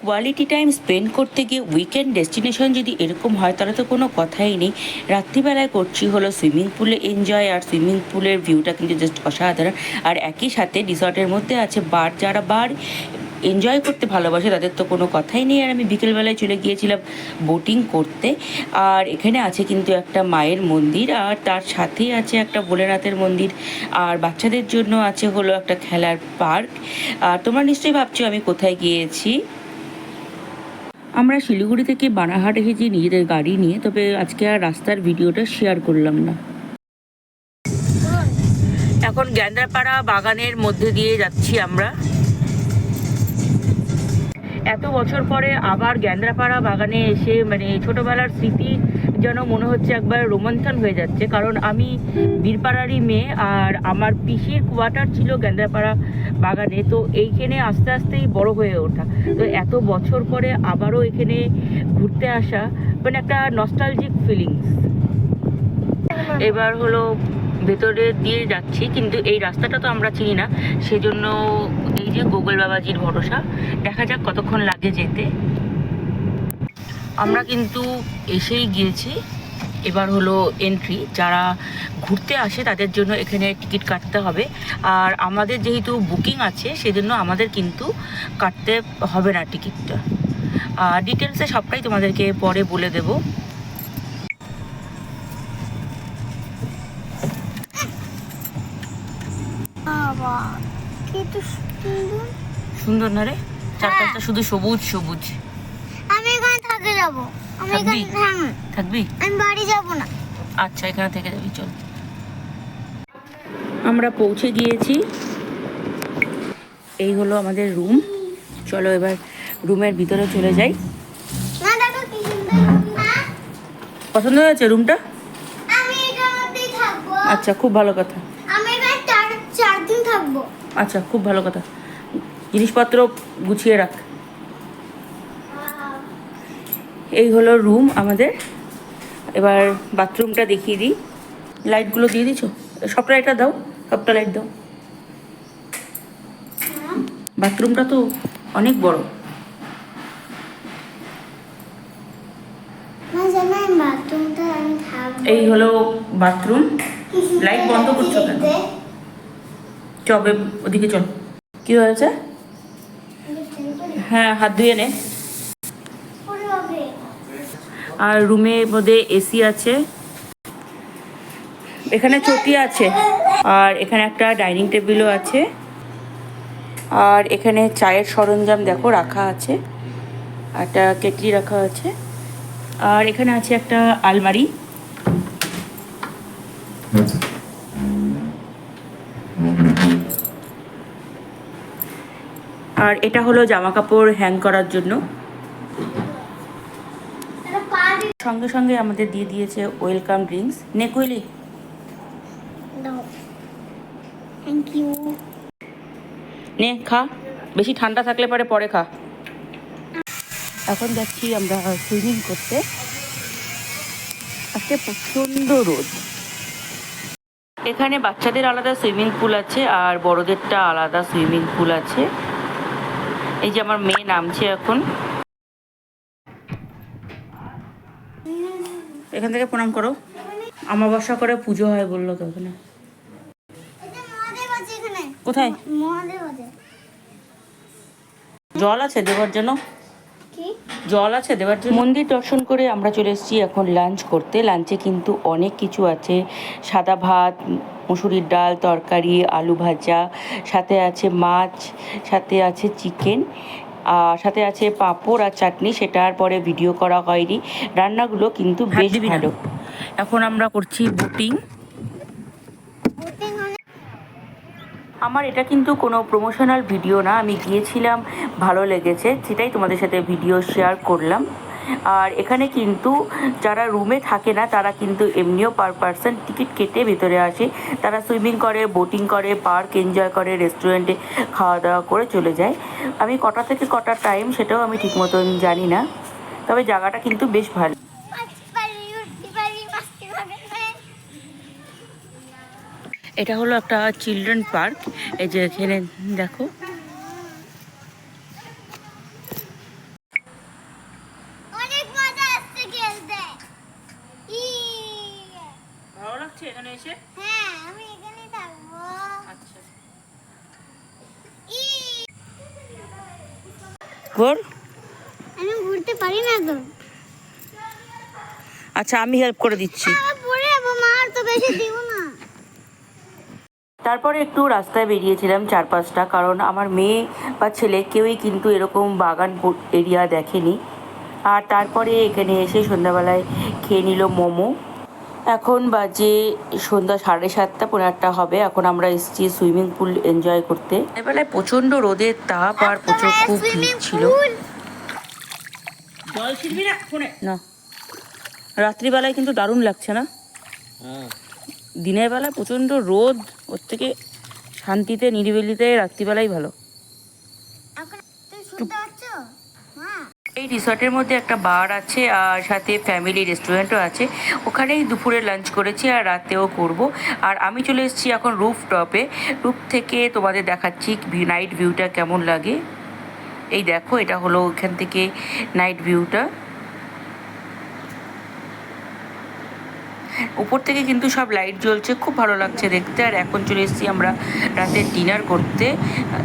Quality time spend করতে গিয়ে weekend destination যদি এরকম হয়, তাহলে তো কোনো কথাই নেই। রাত্রিবেলায় করছি হলো সুইমিং পুলে এনজয় আর সুইমিং পুলের ভিউটা কিন্তু জাস্ট অসাধারণ। আর একই সাথে রিসর্টের মধ্যে আছে বার যারা বার এনজয় করতে ভালোবাসে, তাদের তো কোনো কথাই নেই। আর আমি বিকেলবেলায় চলে গিয়েছিলাম বোটিং করতে। আর এখানে আছে কিন্তু একটা মায়ের মন্দির, আর তার সাথেই আছে একটা ভোলেনাথের মন্দির। আর বাচ্চাদের জন্য আছে হলো একটা খেলার পার্ক আর তোমরা নিশ্চয়ই ভাবছ আমি কোথায় গিয়েছি? আমরা শিলিগুড়ি থেকে বানাহাট এসেছি নিজেদের গাড়ি নিয়ে, তবে আজকে আর রাস্তার ভিডিওটা শেয়ার করলাম না। এখন গ্যান্দাপাড়া বাগানের মধ্যে দিয়ে যাচ্ছি আমরা। এত বছর পরে আবার গ্যান্দ্রাপাড়া বাগানে এসে মানে ছোটবেলার স্মৃতি যেন মনে হচ্ছে একবার রোমন্থন হয়ে যাচ্ছে। কারণ আমি বীরপাড়ারই মেয়ে আর আমার পিসির কোয়ার্টার ছিল গ্যান্দ্রাপাড়া বাগানে। তো এইখানে আস্তে আস্তেই বড় হয়ে ওঠা। তো এত বছর পরে আবারও এখানে ঘুরতে আসা মানে একটা নস্টালজিক ফিলিংস এবার হলো ভেতরে দিয়ে যাচ্ছি, কিন্তু এই রাস্তাটা তো আমরা চিনি না। সেজন্য এই যে গুগল বাবাজির ভরসা। দেখা যাক কতক্ষণ লাগে যেতে। আমরা কিন্তু এসেই গিয়েছি। এবার হলো এন্ট্রি যারা ঘুরতে আসে তাদের জন্য এখানে টিকিট কাটতে হবে। আর আমাদের যেহেতু বুকিং আছে সেজন্য আমাদের কিন্তু কাটতে হবে না টিকিটটা আর ডিটেলসে সবটাই তোমাদেরকে পরে বলে দেবো। সুন্দর। না রে? চারপাশটা শুধু সবুজ সবুজ। যাব। আমি এখানে থাকবি? আমি বাড়ি যাব না। আচ্ছা এখানে থেকে যাবি চল। আমরা পৌঁছে গিয়েছি। এই হলো আমাদের রুম। চলো এবার রুমের ভিতরে চলে যাই। পছন্দ হয়েছে রুমটা? আচ্ছা খুব ভালো কথা। আচ্ছা খুব ভালো কথা। জিনিসপত্র গুছিয়ে রাখ। এই হলো রুম আমাদের। এবার বাথরুমটা দেখিয়ে দিই। লাইটগুলো দিয়ে দিছো? সবটা লাইটটা দাও সবটা লাইট দাও। বাথরুমটা তো অনেক বড়। এই হলো বাথরুম লাইট বন্ধ করছ কেন? চবে ওদিকে চল। কি হয়েছে? হ্যাঁ হাত ধুয়ে নে। আর রুমের মধ্যে এসি আছে। এখানে চটি আছে আর এখানে একটা ডাইনিং টেবিলও আছে। আর এখানে চায়ের সরঞ্জাম দেখো রাখা আছে। একটা কেটলি রাখা আছে। আর এখানে আছে একটা আলমারি। আর এটা হলো জামা কাপড় হ্যাং করার জন্য। সঙ্গে সঙ্গে আমাদের দিয়ে দিয়েছে ওয়েলকাম ড্রিঙ্কস নে কইলি থ্যাংক ইউ নে খা। বেশি ঠান্ডা থাকলে পরে পরে খা। এখন যাচ্ছি আমরা সুইমিং করতে। আজকে প্রচণ্ড রোদ। এখানে বাচ্চাদের আলাদা সুইমিং পুল আছে আর বড়দেরটা আলাদা সুইমিং পুল আছে। এই যে আমার মেয়ে নামছে এখন। এখান থেকে প্রণাম করো। আমাবস্যা করে পুজো হয় বলল তো ওখানে। কোথায়? জল আছে দেওয়ার জন্য? জল আছে দেওয়ার জন্য? মন্দির দর্শন করে আমরা চলে এসেছি এখন লাঞ্চ করতে। লাঞ্চে কিন্তু অনেক কিছু আছে। সাদা ভাত মুসুরির ডাল তরকারি আলু ভাজা সাথে আছে মাছ সাথে আছে চিকেন। সাথে আছে পাঁপড় আর চাটনি সেটার পরে ভিডিও করা হয়নি। রান্নাগুলো কিন্তু বেশ ভালো। এখন আমরা করছি বুটিং। আমার এটা কিন্তু কোনো প্রমোশনাল ভিডিও না আমি গিয়েছিলাম ভালো লেগেছে সেটাই তোমাদের সাথে ভিডিও শেয়ার করলাম। আর এখানে কিন্তু যারা রুমে থাকে না, তারা কিন্তু এমনিও পার পার্সন টিকিট কেটে ভেতরে আসে। তারা সুইমিং করে বোটিং করে পার্ক এনজয় করে রেস্টুরেন্টে খাওয়া দাওয়া করে চলে যায়। আমি কটা থেকে কটা টাইম সেটাও আমি ঠিক মতন জানি না, তবে জায়গাটা কিন্তু বেশ ভালো। এটা হলো একটা চিলড্রেন পার্ক এই যে এখানে দেখো এখানে এসে হ্যাঁ আমি এখানেই থাকব আচ্ছা ই ঘোর আমি ঘুরতে পারি না তো। আচ্ছা আমি হেল্প করে দিচ্ছি। তারপরে একটু রাস্তায় বেরিয়েছিলাম চার পাঁচটা কারণ আমার মেয়ে বা ছেলে কেউই কিন্তু এরকম বাগান এরিয়া দেখেনি। আর তারপরে এখানে এসে সন্ধ্যাবেলায় খেয়ে নিল মোমো। এখন বাজে সন্ধ্যা সাড়ে সাতটা পনেরো আটটা হবে। এখন আমরা এসেছি সুইমিং পুল এনজয় করতে। এবেলায় প্রচণ্ড রোদের তাপ আর প্রচুর খুব ভিড় ছিল। না রাত্রিবেলায় কিন্তু দারুণ লাগছে না? দিনের বেলা প্রচণ্ড রোদ ওর থেকে শান্তিতে নিরিবিলিতে রাত্রিবেলাই ভালো। এই রিসর্টের মধ্যে একটা বার আছে, আর সাথে ফ্যামিলি রেস্টুরেন্টও আছে। ওখানেই দুপুরে লাঞ্চ করেছি আর রাতেও করব। আর আমি চলে এসেছি এখন রুফ টপে রুফ থেকে তোমাদের দেখাচ্ছি নাইট ভিউটা কেমন লাগে। এই দেখো, এটা হলো এখান থেকে নাইট ভিউটা উপর থেকে কিন্তু সব লাইট জ্বলছে, খুব ভালো লাগছে দেখতে। আর এখন চলে এসেছি আমরা রাতের ডিনার করতে।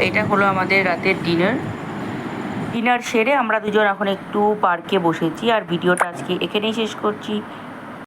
এটা হলো আমাদের রাতের ডিনার ডিনার সেরে আমরা দুজন এখন একটু পার্কে বসেছি। আর ভিডিওটা আজকে এখানেই শেষ করছি।